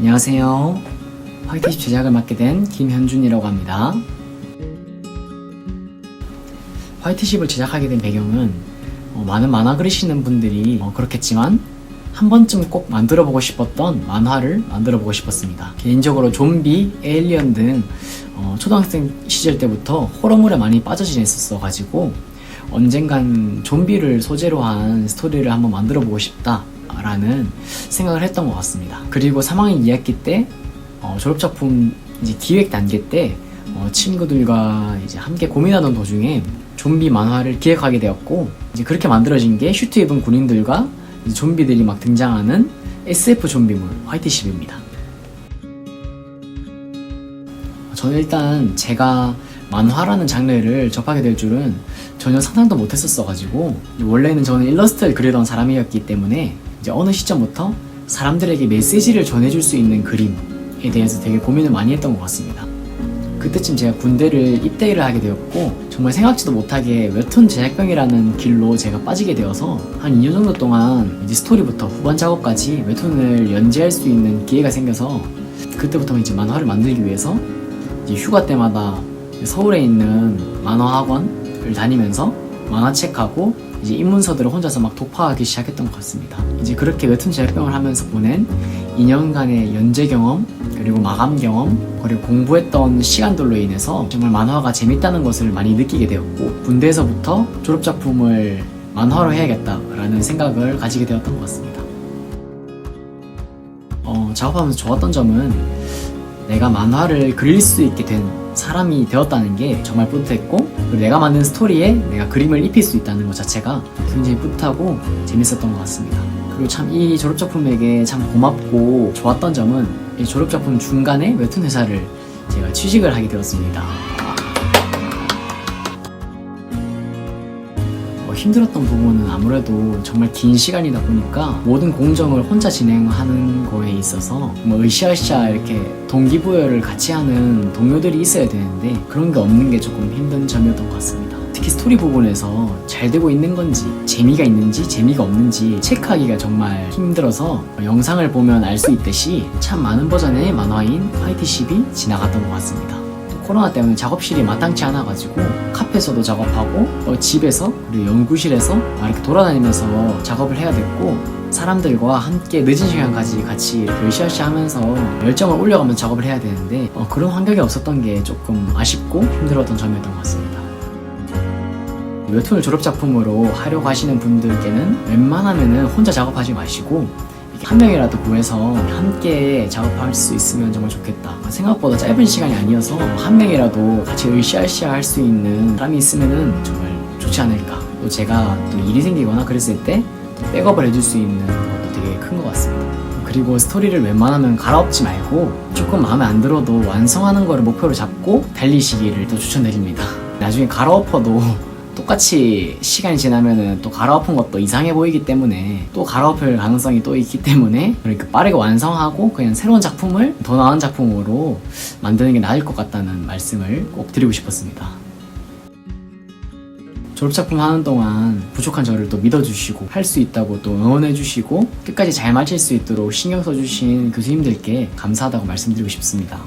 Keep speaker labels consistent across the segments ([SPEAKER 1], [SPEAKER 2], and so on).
[SPEAKER 1] 안녕하세요. 화이트십 제작을 맡게 된 김현준이라고 합니다. 화이트십을 제작하게 된 배경은 어, 많은 만화 그리시는 분들이 어, 그렇겠지만 한 번쯤 꼭 만들어 보고 싶었던 만화를 만들어 보고 싶었습니다. 개인적으로 좀비, 에일리언 등 어, 초등학생 시절 때부터 호러물에 많이 빠져 지냈었어 가지고 언젠간 좀비를 소재로 한 스토리를 한번 만들어 보고 싶다 라는 생각을 했던 것 같습니다. 그리고 3학년 2학기 때 어, 졸업작품 이제 기획 단계 때 어, 친구들과 이제 함께 고민하던 도중에 좀비 만화를 기획하게 되었고 이제 그렇게 만들어진 게 슈트 입은 군인들과 좀비들이 막 등장하는 SF 좀비물 화이트십입니다. 저는 일단 제가 만화라는 장르를 접하게 될 줄은 전혀 상상도 못했었어가지고 원래는 저는 일러스트를 그리던 사람이었기 때문에 이제 어느 시점부터 사람들에게 메시지를 전해줄 수 있는 그림에 대해서 되게 고민을 많이 했던 것 같습니다. 그때쯤 제가 군대를 입대를 하게 되었고 정말 생각지도 못하게 웹툰 제작병이라는 길로 제가 빠지게 되어서 한 2년 정도 동안 이제 스토리부터 후반 작업까지 웹툰을 연재할 수 있는 기회가 생겨서 그때부터 이제 만화를 만들기 위해서 이제 휴가 때마다 서울에 있는 만화 학원을 다니면서 만화책하고 이제 입문서들을 혼자서 막 독파하기 시작했던 것 같습니다. 이제 그렇게 웹툰 제작병을 하면서 보낸 2년간의 연재 경험 그리고 마감 경험 그리고 공부했던 시간들로 인해서 정말 만화가 재밌다는 것을 많이 느끼게 되었고 군대에서부터 졸업 작품을 만화로 해야겠다라는 생각을 가지게 되었던 것 같습니다. 어, 작업하면서 좋았던 점은 내가 만화를 그릴 수 있게 된 사람이 되었다는 게 정말 뿌듯했고 그리고 내가 만든 스토리에 내가 그림을 입힐 수 있다는 것 자체가 굉장히 뿌듯하고 재밌었던 것 같습니다. 그리고 참 이 졸업 작품에게 참 고맙고 좋았던 점은 이 졸업 작품 중간에 웹툰 회사를 제가 취직을 하게 되었습니다. 힘들었던 부분은 아무래도 정말 긴 시간이다 보니까 모든 공정을 혼자 진행하는 거에 있어서 뭐 으쌰으쌰 이렇게 동기부여를 같이 하는 동료들이 있어야 되는데 그런 게 없는 게 조금 힘든 점이었던 것 같습니다. 특히 스토리 부분에서 잘 되고 있는 건지 재미가 있는지 재미가 없는지 체크하기가 정말 힘들어서 영상을 보면 알 수 있듯이 참 많은 버전의 만화인 화이트십이 지나갔던 것 같습니다. 코로나 때문에 작업실이 마땅치 않아가지고 카페에서도 작업하고 어, 집에서 그리고 연구실에서 막 이렇게 돌아다니면서 작업을 해야 됐고 사람들과 함께 늦은 시간까지 같이 으쌰으쌰 하면서 열정을 올려가면서 작업을 해야 되는데 어, 그런 환경이 없었던 게 조금 아쉽고 힘들었던 점이었던 것 같습니다. 웹툰을 졸업작품으로 하려고 하시는 분들께는 웬만하면은 혼자 작업하지 마시고 한 명이라도 구해서 함께 작업할 수 있으면 정말 좋겠다. 생각보다 짧은 시간이 아니어서 한 명이라도 같이 으쌰으쌰 할 수 있는 사람이 있으면은 정말 좋지 않을까. 또 제가 또 일이 생기거나 그랬을 때 백업을 해줄 수 있는 것도 되게 큰 것 같습니다. 그리고 스토리를 웬만하면 갈아엎지 말고 조금 마음에 안 들어도 완성하는 거를 목표로 잡고 달리시기를 또 추천드립니다. 나중에 갈아엎어도 똑같이 시간이 지나면은 또 갈아엎은 것도 이상해 보이기 때문에 또 갈아엎을 가능성이 또 있기 때문에 그러니까 빠르게 완성하고 그냥 새로운 작품을 더 나은 작품으로 만드는 게 나을 것 같다는 말씀을 꼭 드리고 싶었습니다. 졸업작품 하는 동안 부족한 저를 또 믿어주시고 할 수 있다고 또 응원해주시고 끝까지 잘 마칠 수 있도록 신경 써주신 교수님들께 감사하다고 말씀드리고 싶습니다.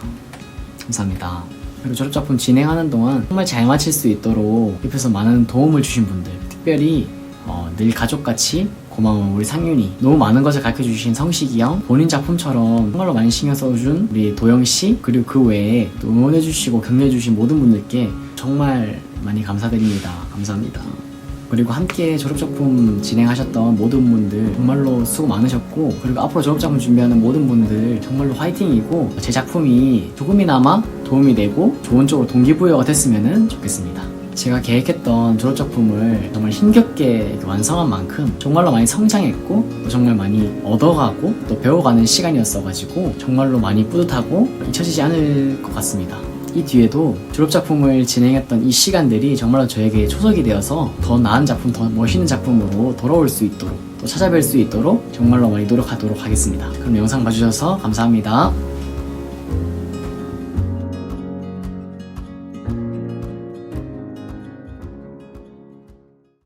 [SPEAKER 1] 감사합니다. 그리고 졸업작품 진행하는 동안 정말 잘 마칠 수 있도록 옆에서 많은 도움을 주신 분들 특별히 어, 늘 가족같이 고마운 우리 상윤이 너무 많은 것을 가르쳐 주신 성식이 형 본인 작품처럼 정말로 많이 신경 써준 우리 도영 씨 그리고 그 외에 또 응원해 주시고 격려해 주신 모든 분들께 정말 많이 감사드립니다. 감사합니다. 그리고 함께 졸업작품 진행하셨던 모든 분들 정말로 수고 많으셨고 그리고 앞으로 졸업작품 준비하는 모든 분들 정말로 화이팅이고 제 작품이 조금이나마 도움이 되고 좋은 쪽으로 동기부여가 됐으면 좋겠습니다. 제가 계획했던 졸업작품을 정말 힘겹게 완성한 만큼 정말로 많이 성장했고 또 정말 많이 얻어가고 또 배워가는 시간이었어가지고 정말로 많이 뿌듯하고 잊혀지지 않을 것 같습니다. 이 뒤에도 졸업작품을 진행했던 이 시간들이 정말로 저에게 초석이 되어서 더 나은 작품, 더 멋있는 작품으로 돌아올 수 있도록 또 찾아뵐 수 있도록 정말로 많이 노력하도록 하겠습니다. 그럼 영상 봐주셔서 감사합니다.